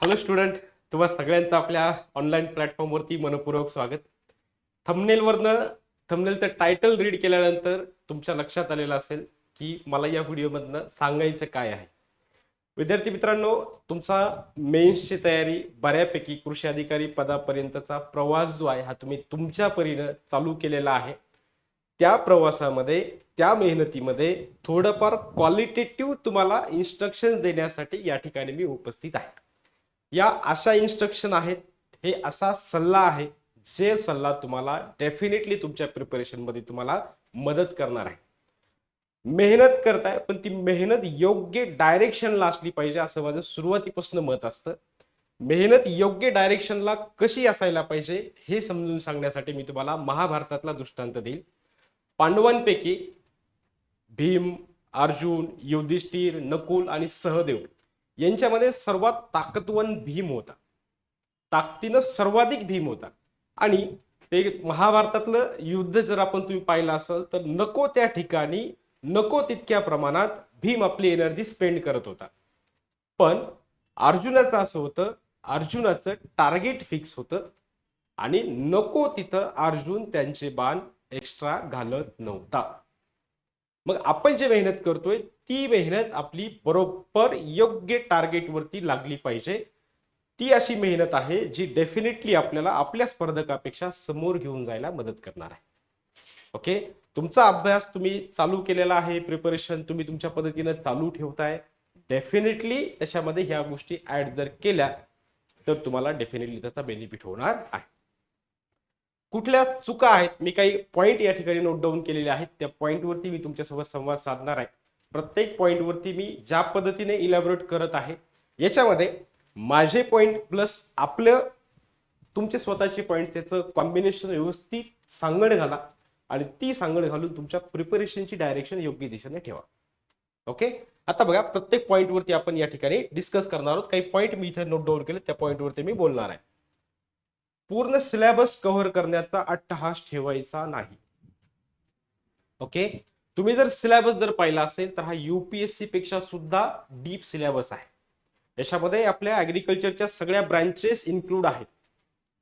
Hello student तुम्हा सगळ्यांचं आपल्या ऑनलाईन प्लॅटफॉर्मवरती मनपूर्वक स्वागत. थंबनेलवरनं थंबनेलचं टायटल रीड केल्यानंतर तुमच्या लक्षात आलेलं असेल की मला या व्हिडिओमधनं सांगायचं काय आहे. विद्यार्थी मित्रांनो तुमचा मेन्सची तयारी बऱ्यापैकी कृषी अधिकारी पदापर्यंतचा प्रवास जो आहे हा तुम्ही तुमच्या परीनं चालू केलेला आहे. त्या प्रवासामध्ये त्या मेहनतीमध्ये थोडंफार क्वालिटेटिव्ह तुम्हाला इन्स्ट्रक्शन देण्यासाठी या ठिकाणी मी उपस्थित आहे. या अशा इन्स्ट्रक्शन आहेत हे असा सल्ला आहे जे सल्ला तुम्हाला डेफिनेटली तुमच्या प्रिपरेशनमध्ये तुम्हाला मदत करणार आहे. मेहनत करताय पण ती मेहनत योग्य डायरेक्शनला असली पाहिजे असं माझं सुरुवातीपासून मत असतं. मेहनत योग्य डायरेक्शनला कशी असायला पाहिजे हे समजून सांगण्यासाठी मी तुम्हाला महाभारतातला दृष्टांत देईल. पांडवांपैकी भीम अर्जुन युधिष्ठिर नकुल आणि सहदेव यांच्यामध्ये सर्वात ताकदवन भीम होता. ताकदीनं सर्वाधिक भीम होता. आणि ते महाभारतातलं युद्ध जर आपण तुम्ही पाहिलं असेल तर नको त्या ठिकाणी नको तितक्या प्रमाणात भीम आपली एनर्जी स्पेंड करत होता. पण अर्जुनाचं असं होतं अर्जुनाचं टार्गेट फिक्स होतं आणि नको तिथं अर्जुन त्यांचे बाण एक्स्ट्रा घालत नव्हता. मग आपण जे मेहनत करतोय ती मेहनत आपली बरोबर योग्य टार्गेटवरती लागली पाहिजे. ती अशी मेहनत आहे जी डेफिनेटली आपल्याला आपल्या स्पर्धकापेक्षा समोर घेऊन जायला मदत करणार आहे. ओके तुमचा अभ्यास तुम्ही चालू केलेला आहे प्रिपरेशन तुम्ही तुमच्या पद्धतीनं चालू ठेवताय. डेफिनेटली त्याच्यामध्ये ह्या गोष्टी ऍड जर केल्या तर तुम्हाला डेफिनेटली त्याचा बेनिफिट होणार आहे. कुठल्या चुका आहेत मी काही पॉईंट या ठिकाणी नोट डाऊन केलेले आहेत त्या पॉईंटवरती मी तुमच्यासोबत संवाद साधणार आहे. प्रत्येक पॉईंटवरती मी ज्या पद्धतीने इलॅबोरेट करत आहे याच्यामध्ये माझे पॉईंट प्लस आपलं तुमचे स्वतःचे पॉईंट त्याचं कॉम्बिनेशन व्यवस्थित सांगड घाला आणि ती सांगड घालून तुमच्या प्रिपरेशनची डायरेक्शन योग्य दिशेने ठेवा. ओके आता बघा प्रत्येक पॉईंटवरती आपण या ठिकाणी डिस्कस करणार आहोत. काही पॉईंट मी इथे नोट डाऊन केले त्या पॉईंटवरती मी बोलणार आहे. पूर्ण सिलेबस कव्हर करण्याचा अट्टहास ठेवायचा नाही. ओके तुम्ही जर सिलेबस जर पाहिला असेल तर हा युपीएससी पेक्षा सुद्धा डीप सिलेबस आहे. याच्यामध्ये आपल्या ऍग्रिकल्चरच्या सगळ्या ब्रांचेस इन्क्लूड आहेत.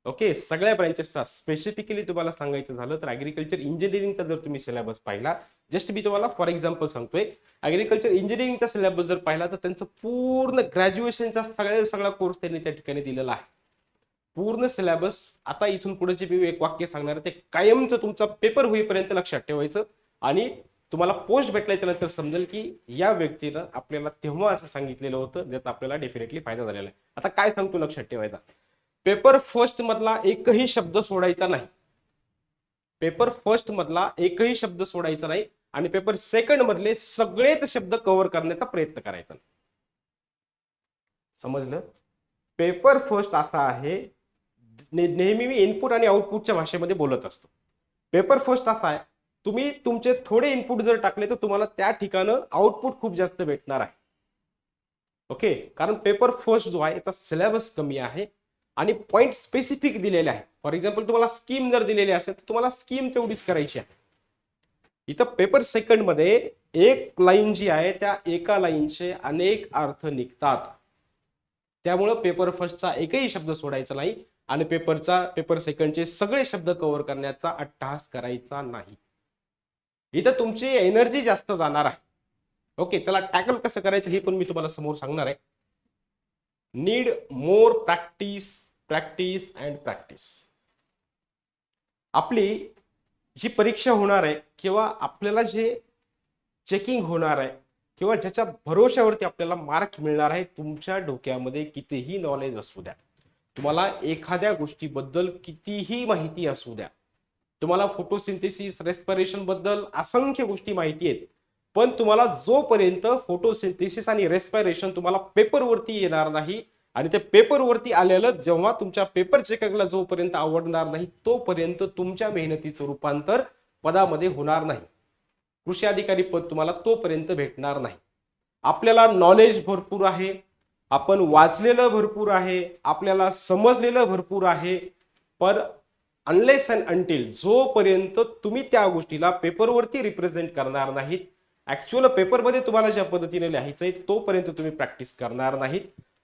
ओके सगळ्या ब्रांचेसचा स्पेसिफिकली तुम्हाला सांगायचं झालं तर ऍग्रिकल्चर इंजिनिअरिंगचा जर तुम्ही सिलेबस पाहिला जस्ट मी तुम्हाला फॉर एक्झाम्पल सांगतोय ऍग्रिकल्चर इंजिनिअरिंगचा सिलेबस जर पाहिला तर त्यांचं पूर्ण ग्रॅज्युएशनचा सगळ्या सगळा कोर्स त्यांनी त्या ठिकाणी दिलेला आहे. पूर्ण सिलेबस आता इथून पुढे जे मी एक वाक्य सांगणार ते कायमचं तुमचा पेपर होईपर्यंत लक्षात ठेवायचं. आणि तुम्हाला पोस्ट भेटल्याच्या नंतर समजेल की या व्यक्तीनं आपल्याला तेव्हा असं सांगितलेलं होतं ज्याचा आपल्याला डेफिनेटली फायदा झालेला आहे. आता काय सांगतो लक्षात ठेवायचा? पेपर फर्स्ट मधला एकही शब्द सोडायचा नाही. पेपर फर्स्ट मधला एकही शब्द सोडायचा नाही आणि पेपर सेकंड मधले सगळेच शब्द कव्हर करण्याचा प्रयत्न करायचा. समजलं? पेपर फर्स्ट असा आहे नेहमी मी इनपुट आणि आउटपुटच्या भाषेमध्ये बोलत असतो. पेपर फर्स्ट असा आहे तुम्ही तुमचे थोडे इनपुट जर टाकले तर तुम्हाला त्या ठिकाणं आउटपुट खूप जास्त भेटणार आहे. ओके कारण पेपर फर्स्ट जो आहे याचा सिलेबस कमी आहे आणि पॉईंट स्पेसिफिक दिलेले आहे. फॉर एक्झाम्पल तुम्हाला स्कीम जर दिलेली असेल तर तुम्हाला स्कीम तेवढीच करायची आहे. इथं पेपर सेकंडमध्ये एक लाईन जी आहे त्या एका लाईनचे अनेक अर्थ निघतात. त्यामुळं पेपर फर्स्टचा एकही शब्द सोडायचा नाही. आणि पेपरचा पेपर सेकंडचे सगळे शब्द कव्हर करण्याचा अट्टहास करायचा नाही. इथं तुमची एनर्जी जास्त जाणार आहे. ओके त्याला टॅकल कसं करायचं हे पण मी तुम्हाला समोर सांगणार आहे. Need more practice practice and practice आपली जी परीक्षा होणार आहे किंवा आपल्याला जे चेकिंग होणार आहे किंवा ज्याच्या भरोश्यावरती आपल्याला मार्क मिळणार आहे तुमच्या डोक्यामध्ये कितीही नॉलेज असू द्या. तुम्हाला एखाद्या गोष्टीबद्दल कितीही माहिती असू द्या तुम्हाला फोटोसिंथेसिस रेस्पिरेशनबद्दल असंख्य गोष्टी माहिती आहेत पण तुम्हाला जोपर्यंत फोटोसिंथेसिस आणि रेस्पिरेशन तुम्हाला पेपरवरती येणार नाही आणि ते पेपरवरती आलेलं जेव्हा तुमच्या पेपर चेकरला जोपर्यंत आवडणार नाही तोपर्यंत तुमच्या मेहनतीचं रूपांतर पदामध्ये होणार नाही. कृषी अधिकारी पद तुम्हाला तोपर्यंत भेटणार नाही. आपल्याला नॉलेज भरपूर आहे. आपण वाचलेलं भरपूर आहे आपल्याला समजलेलं भरपूर आहे पर अनलेस अँड अंटील जोपर्यंत तुम्ही त्या गोष्टीला पेपरवरती रिप्रेझेंट करणार नाहीत ऍक्च्युअल पेपरमध्ये तुम्हाला ज्या पद्धतीने लिहायचंय तोपर्यंत तुम्ही प्रॅक्टिस करणार नाहीत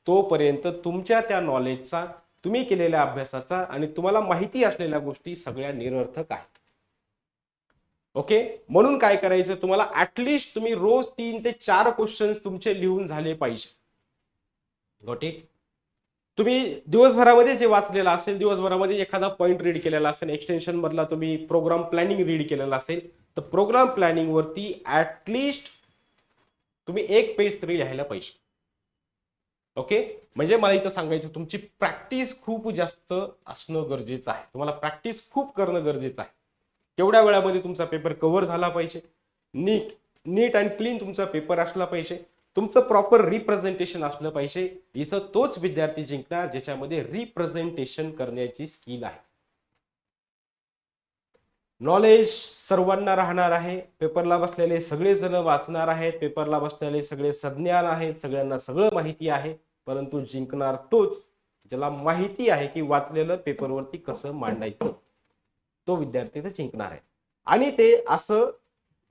तोपर्यंत तुमच्या त्या नॉलेजचा तुम्ही केलेल्या अभ्यासाचा आणि तुम्हाला माहिती असलेल्या गोष्टी सगळ्या निरर्थक आहेत. ओके म्हणून काय करायचं? तुम्हाला ऍटलिस्ट तुम्ही रोज तीन ते चार क्वेश्चन्स तुमचे लिहून झाले पाहिजे. गॉट इट तुम्ही दिवसभरामध्ये जे वाचलेलं असेल दिवसभरामध्ये एखादा पॉईंट रीड केलेला असेल एक्सटेन्शन मधला तुम्ही प्रोग्राम प्लॅनिंग रीड केलेला असेल तर प्रोग्राम प्लॅनिंग वरती ऍटलिस्ट तुम्ही एक पेज तरी लिहायला पाहिजे. ओके म्हणजे मला इथं सांगायचं तुमची प्रॅक्टिस खूप जास्त असणं गरजेचं आहे. तुम्हाला प्रॅक्टिस खूप करणं गरजेचं आहे. तेवढ्या वेळामध्ये तुमचा पेपर कव्हर झाला पाहिजे? नीट नीट अँड क्लीन तुमचा पेपर असला पाहिजे. तुमचं प्रॉपर रिप्रेझेंटेशन असलं पाहिजे. इथं तोच विद्यार्थी जिंकणार ज्याच्यामध्ये रिप्रेझेंटेशन करण्याची स्किल आहे. नॉलेज सर्वांना राहणार आहे. पेपरला बसलेले सगळे जण वाचणार आहेत. पेपरला बसलेले सगळे सज्ञान आहेत. सगळ्यांना सगळं माहिती आहे. परंतु जिंकणार तोच ज्याला माहिती आहे की वाचलेलं पेपरवरती कसं मांडायचं. तो विद्यार्थी तर जिंकणार आहे. आणि ते असं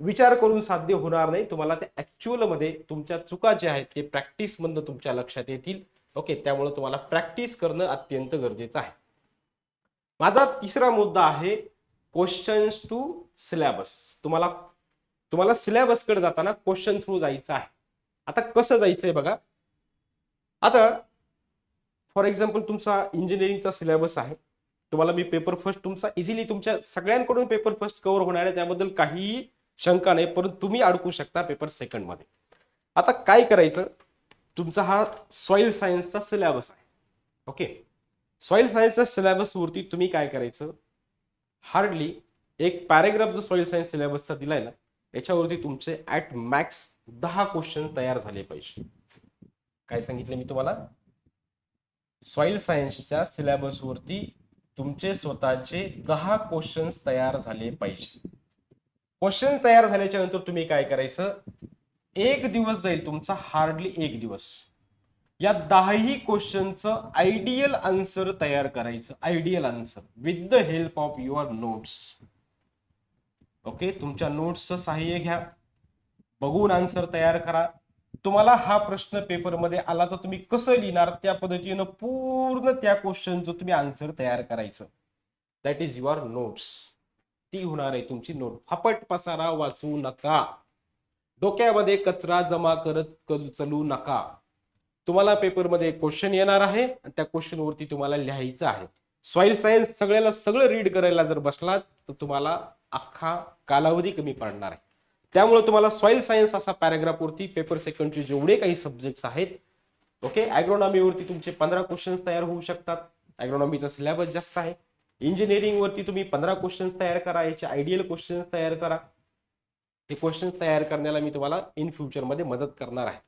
विचार करून साध्य होणार नाही. तुम्हाला ते ऍक्च्युअलमध्ये तुमच्या चुका ज्या आहेत ते प्रॅक्टिसमधनं तुमच्या लक्षात येतील. ओके त्यामुळे तुम्हाला प्रॅक्टिस करणं अत्यंत गरजेचं आहे. माझा तिसरा मुद्दा आहे क्वेश्चन्स टू सिलॅबस तुम्हाला तुम्हाला सिलॅबसकडे जाताना क्वेश्चन थ्रू जायचं आहे. आता कसं जायचं आहे बघा. आता फॉर एक्झाम्पल तुमचा इंजिनिअरिंगचा सिलेबस आहे. तुम्हाला मी पेपर फर्स्ट तुमचा इझिली तुमच्या सगळ्यांकडून पेपर फर्स्ट कव्हर होणार आहे. त्याबद्दल काहीही शंका नाही परंतु तुम्ही अडकू शकता पेपर सेकंडमध्ये. आता काय करायचं? तुमचा हा सॉइल सायन्सचा सिलॅबस आहे. ओके सॉइल सायन्सच्या सिलॅबसवरती तुम्ही काय करायचं? हार्डली एक पॅरेग्राफ जो सॉइल सायन्स सिलेबसचा दिलाय ना याच्यावरती तुमचे ऍट मॅक्स दहा क्वेश्चन तयार झाले पाहिजे. काय सांगितलं मी तुम्हाला? सॉइल सायन्सच्या सिलेबस वरती तुमचे स्वतःचे दहा क्वेश्चन्स तयार झाले पाहिजे. क्वेश्चन तयार झाल्याच्यानंतर तुम्ही काय करायचं? एक दिवस जाईल तुमचा हार्डली एक दिवस. या दहाही क्वेश्चनचं आयडियल आन्सर तयार करायचं. Ideal answer with the help of your notes okay तुमच्या नोट्सचं सहाय्य घ्या. बघून आन्सर तयार करा. तुम्हाला हा प्रश्न पेपरमध्ये आला तर तुम्ही कसं लिहिणार? त्या पद्धतीनं पूर्ण त्या क्वेश्चनचं तुम्ही आन्सर तयार करायचं. दॅट इज युअर नोट्स ती होणार आहे तुमची नोट. फापट पसारा वाचू नका. डोक्यामध्ये कचरा जमा करत चलू नका. तुम्हाला पेपरमध्ये क्वेश्चन येणार आहे आणि त्या क्वेश्चन वरती तुम्हाला लिहायचं आहे. सॉइल सायन्स सगळ्याला सगळं रीड करायला जर बसलात तर तुम्हाला अख्खा कालावधी कमी पडणार आहे. त्यामुळे तुम्हाला सॉइल सायन्स असा पॅराग्राफ वरती पेपर सेकंडचे जेवढे काही सब्जेक्ट्स आहेत ओके अॅग्रोनॉमी वरती तुमचे पंधरा क्वेश्चन्स तयार होऊ शकतात. अॅग्रोनॉमीचा सिलेबस जास्त आहे. इंजिनिअरिंग वरती तुम्ही पंधरा क्वेश्चन्स तयार करा याचे आयडियल क्वेश्चन्स तयार करा. ते क्वेश्चन्स तयार करण्याला मी तुम्हाला इन फ्युचरमध्ये मदत करणार आहे.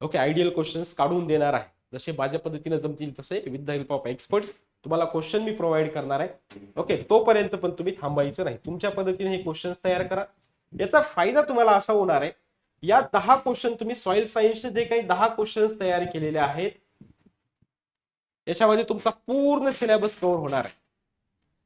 ओके आयडियल क्वेश्चन्स काढून देणार आहे. जसे माझ्या पद्धतीने जमतील तसे with the help of experts तुम्हाला क्वेश्चन मी प्रोव्हाइड करणार आहे. ओके तोपर्यंत पण तुम्ही थांबायचं नाही. तुमच्या पद्धतीने हे क्वेश्चन्स तयार करा. याचा फायदा तुम्हाला असा होणार आहे या दहा क्वेश्चन तुम्ही सॉइल सायन्सचे जे काही दहा क्वेश्चन्स तयार केलेले आहेत याच्यामध्ये तुमचा पूर्ण सिलेबस कव्हर होणार आहे.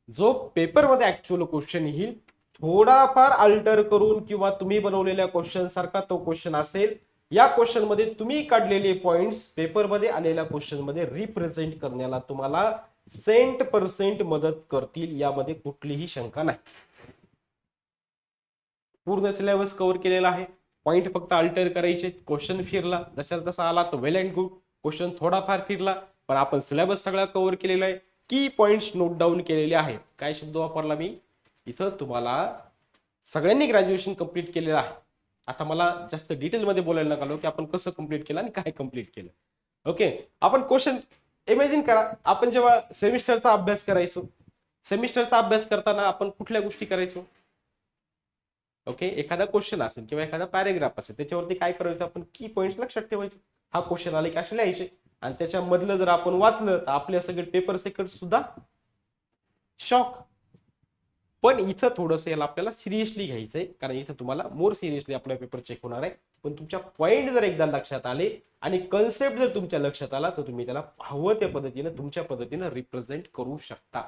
जो पेपरमध्ये ऍक्च्युअल क्वेश्चन येईल थोडाफार अल्टर करून किंवा तुम्ही बनवलेल्या क्वेश्चन सारखा तो क्वेश्चन असेल या क्वेश्चनमध्ये तुम्ही काढलेले पॉइंट्स पेपरमध्ये आलेल्या क्वेश्चनमध्ये रिप्रेझेंट करण्याला तुम्हाला सेंट पर्सेंट मदत करतील यामध्ये कुठलीही शंका नाही. पूर्ण सिलेबस कव्हर केलेला आहे. पॉइंट फक्त अल्टर करायचे. क्वेश्चन फिरला. जशा तसा आला तर वेल अँड गुड क्वेश्चन थोडाफार फिरला. पण आपण सिलेबस सगळा कव्हर केलेला आहे. की पॉइंट्स नोट डाऊन केलेले आहेत. काय शब्द वापरला मी? इथं तुम्हाला सगळ्यांनी ग्रॅज्युएशन कंप्लीट केलेलं आहे. आता मला जास्त डिटेलमध्ये बोलायला नका की आपण कसं कंप्लीट केलं आणि काय कंप्लीट केलं. ओके आपण क्वेश्चन इमॅजिन करा. आपण जेव्हा सेमिस्टरचा अभ्यास करायचो सेमिस्टरचा अभ्यास करताना आपण कुठल्या गोष्टी करायचो? ओके एखादा क्वेश्चन असेल किंवा एखादा पॅरेग्राफ असेल त्याच्यावरती काय करायचं? आपण की पॉईंट लक्षात ठेवायचं. हा क्वेश्चन आले की असे लिहायचे. आणि त्याच्यामधलं जर आपण वाचलं तर आपल्या सगळे पेपर सेकंड सुद्धा शॉक पण इथं थोडस याला आपल्याला सिरियसली घ्यायचंय कारण इथं तुम्हाला मोर सिरियसली आपला पेपर चेक होणार आहे. पण तुमच्या पॉईंट जर एकदा लक्षात आले आणि कन्सेप्ट जर तुमच्या लक्षात आला तर तुम्ही त्याला हवं त्या पद्धतीनं तुमच्या पद्धतीनं रिप्रेझेंट करू शकता.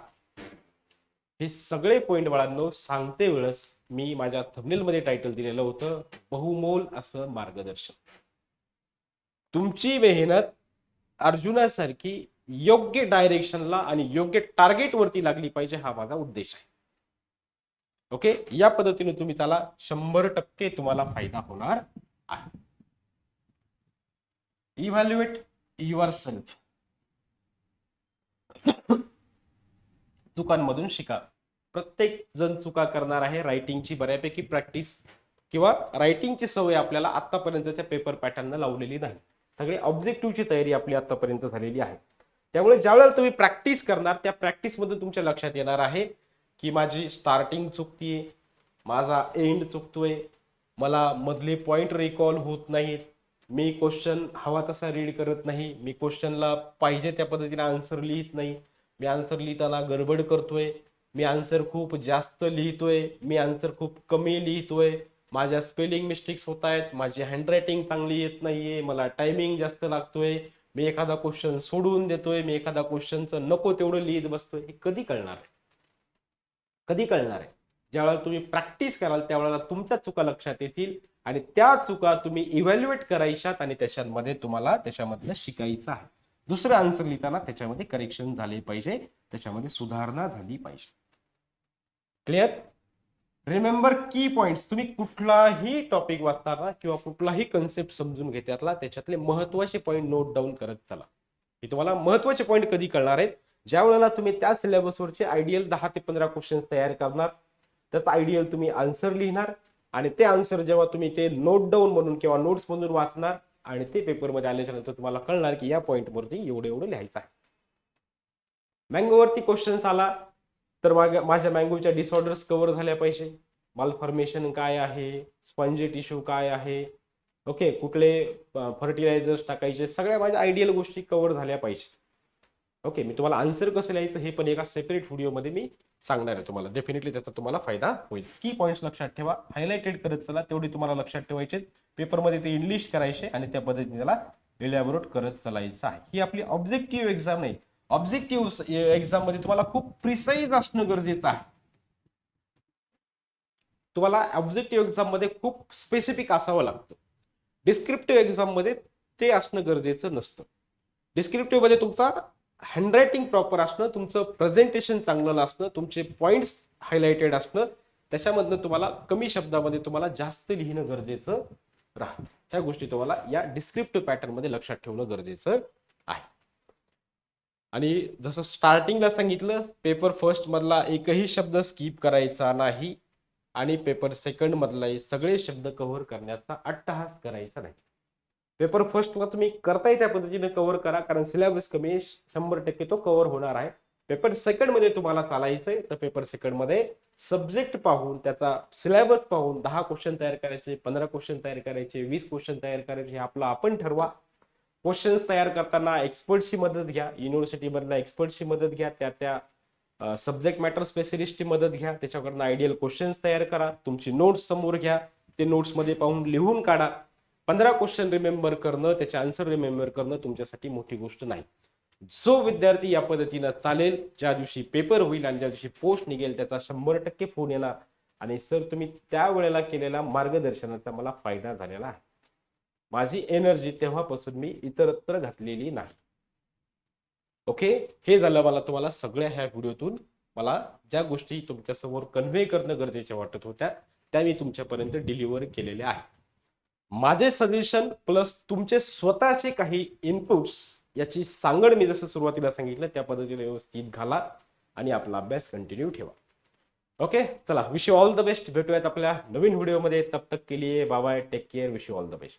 हे सगळे पॉईंट बाळांनो सांगते वेळेस मी माझ्या thumbnail मध्ये टायटल दिलेलं होतं बहुमोल असं मार्गदर्शन. तुमची मेहनत अर्जुनासारखी योग्य डायरेक्शनला आणि योग्य टार्गेट वरती लागली पाहिजे हा माझा उद्देश आहे. ओके या पद्धतीने तुम्ही चाला शंभर टक्के तुम्हाला फायदा होणार आहे. इव्हॅल्युएट युअर सेल्फ चुकांमधून शिका. प्रत्येक जण चुका करणार आहे. रायटिंगची बऱ्यापैकी प्रॅक्टिस किंवा रायटिंगची सवय आपल्याला आतापर्यंतच्या पेपर पॅटर्न लावलेली नाही. सगळे ऑब्जेक्टिव्हची तयारी आपली आतापर्यंत झालेली आहे. त्यामुळे ज्यावेळेला तुम्ही प्रॅक्टिस करणार त्या प्रॅक्टिसमध्ये तुमच्या लक्षात येणार आहे की माझी स्टार्टिंग चुकतीये माझा एंड चुकतोय मला मधले पॉईंट रिकॉल होत नाहीत मी क्वेश्चन हवा तसा रीड करत नाही मी क्वेश्चनला पाहिजे त्या पद्धतीने आन्सर लिहित नाही मी आन्सर लिहिताना गडबड करतोय मी आन्सर खूप जास्त लिहितोय मी आन्सर खूप कमी लिहितोय माझ्या स्पेलिंग मिस्टेक्स होत आहेत माझी हँडरायटिंग चांगली येत नाहीये मला टायमिंग जास्त लागतोय मी एखादा क्वेश्चन सोडून देतोय मी एखादा क्वेश्चनचं नको तेवढं लिहित बसतोय हे कधी कळणार आहे? कधी कळणार आहे? ज्यावेळेला तुम्ही प्रॅक्टिस कराल त्यावेळेला तुमच्या चुका लक्षात येतील आणि त्या चुका तुम्ही इव्हॅल्युएट करायच्यात आणि त्याच्यामध्ये तुम्हाला त्याच्यामधलं शिकायचं आहे. दुसरं आन्सर लिहिताना त्याच्यामध्ये करेक्शन झाले पाहिजे त्याच्यामध्ये सुधारणा झाली पाहिजे. क्लिअर रिमेंबर की पॉइंट्स तुम्ही कुठलाही टॉपिक वाचताना किंवा कुठलाही कन्सेप्ट समजून घेतातला त्याच्यातले महत्त्वाचे पॉईंट नोट डाऊन करत चला. हे तुम्हाला महत्त्वाचे पॉईंट कधी कळणार आहेत? ज्या वेळेला तुम्ही त्या सिलेबसवरचे आयडियल दहा ते पंधरा क्वेश्चन्स तयार करणार त्यात आयडियल तुम्ही आन्सर लिहिणार आणि ते आन्सर जेव्हा तुम्ही ते नोट डाऊन म्हणून किंवा नोट्स म्हणून वाचणार आणि ते पेपरमध्ये आल्याच्यानंतर तुम्हाला कळणार की या पॉईंटवरती एवढं एवढं लिहायचं आहे. मँगोवरती क्वेश्चन्स आला. तर माझ्या माझ्या मँगोच्या डिसऑर्डर्स कव्हर झाल्या पाहिजे मालफॉर्मेशन काय आहे? स्पंजी टिश्यू काय आहे? ओके कुठले फर्टिलायझर्स टाकायचे? सगळ्या माझ्या आयडियल गोष्टी कव्हर झाल्या पाहिजेत ओके मी तुम्हाला आन्सर कसं लिहायचं हे पण एका सेपरेट व्हिडिओमध्ये मी सांगणार आहे तुम्हाला. डेफिनेटली त्याचा तुम्हाला फायदा होईल. की पॉईंट्स लक्षात ठेवा. हायलाइटेड करत चला तेवढी तुम्हाला लक्षात ठेवायचे पेपरमध्ये ते इनलिस्ट करायचे आणि त्या पद्धतीने त्याला इलॅबोरेट करत चालायचं आहे. ही आपली ऑब्जेक्टिव्ह एक्झाम नाही. ऑब्जेक्टिव्ह एक्झाममध्ये तुम्हाला खूप प्रिसाईज असणं गरजेचं आहे. तुम्हाला ऑब्जेक्टिव्ह एक्झाममध्ये खूप स्पेसिफिक असावं लागतं. डिस्क्रिप्टिव्ह एक्झाममध्ये ते असणं गरजेचं नसतं. डिस्क्रिप्टिव्हमध्ये तुमचा हँडरायटिंग प्रॉपर असणं तुमचं प्रेझेंटेशन चांगलं असणं तुमचे पॉइंट्स हायलाइटेड असणं त्याच्यामधनं तुम्हाला कमी शब्दामध्ये तुम्हाला जास्त लिहिणं गरजेचं राहतं. ह्या गोष्टी तुम्हाला या डिस्क्रिप्टिव्ह पॅटर्नमध्ये लक्षात ठेवणं गरजेचं आणि जसं स्टार्टिंगला सांगितलं पेपर फर्स्ट मधला एकही शब्द स्किप करायचा नाही आणि पेपर सेकंड मधलाही सगळे शब्द कव्हर करण्याचा अट्टहास करायचा नाही. पेपर फर्स्ट मग तुम्ही करताय त्या पद्धतीने कव्हर करा कारण सिलेबस कमी शंभर टक्के तो कव्हर होणार आहे. पेपर सेकंडमध्ये तुम्हाला चालायचंय तर पेपर सेकंडमध्ये सब्जेक्ट पाहून त्याचा सिलेबस पाहून दहा क्वेश्चन तयार करायचे पंधरा क्वेश्चन तयार करायचे वीस क्वेश्चन तयार करायचे हे आपलं आपण ठरवा. क्वेश्चन्स तयार करताना एक्सपर्टची मदत घ्या. युनिव्हर्सिटीमधल्या एक्सपर्टची मदत घ्या. त्या त्या सब्जेक्ट मॅटर स्पेशलिस्टची मदत घ्या. त्याच्याकडनं आयडियल क्वेश्चन्स तयार करा. तुमची नोट्स समोर घ्या. ते नोट्समध्ये पाहून लिहून काढा. पंधरा क्वेश्चन रिमेंबर करणं त्याचे आन्सर रिमेंबर करणं तुमच्यासाठी मोठी गोष्ट नाही. जो विद्यार्थी या पद्धतीनं चालेल ज्या दिवशी पेपर होईल आणि ज्या दिवशी पोस्ट निघेल त्याचा शंभर टक्के फोन येणार. आणि सर तुम्ही त्या वेळेला केलेल्या मार्गदर्शनाचा मला फायदा झालेला आहे. माझी एनर्जी तेव्हापासून मी इतरत्र घातलेली नाही. ओके हे झालं मला तुम्हाला सगळ्या ह्या व्हिडिओतून मला ज्या गोष्टी तुमच्यासमोर कन्व्हे करणं गरजेच्या वाटत होत्या त्या मी तुमच्यापर्यंत डिलिव्हर केलेल्या आहे माझे सजेशन प्लस तुमचे स्वतःचे काही इनपुट्स याची सांगड मी जसं सुरुवातीला सांगितलं त्या पद्धतीने व्यवस्थित घाला आणि आपला अभ्यास कंटिन्यू ठेवा. ओके चला wish you all the best भेटूयात आपल्या नवीन व्हिडिओमध्ये. तब तक के लिए bye take care wish you all the best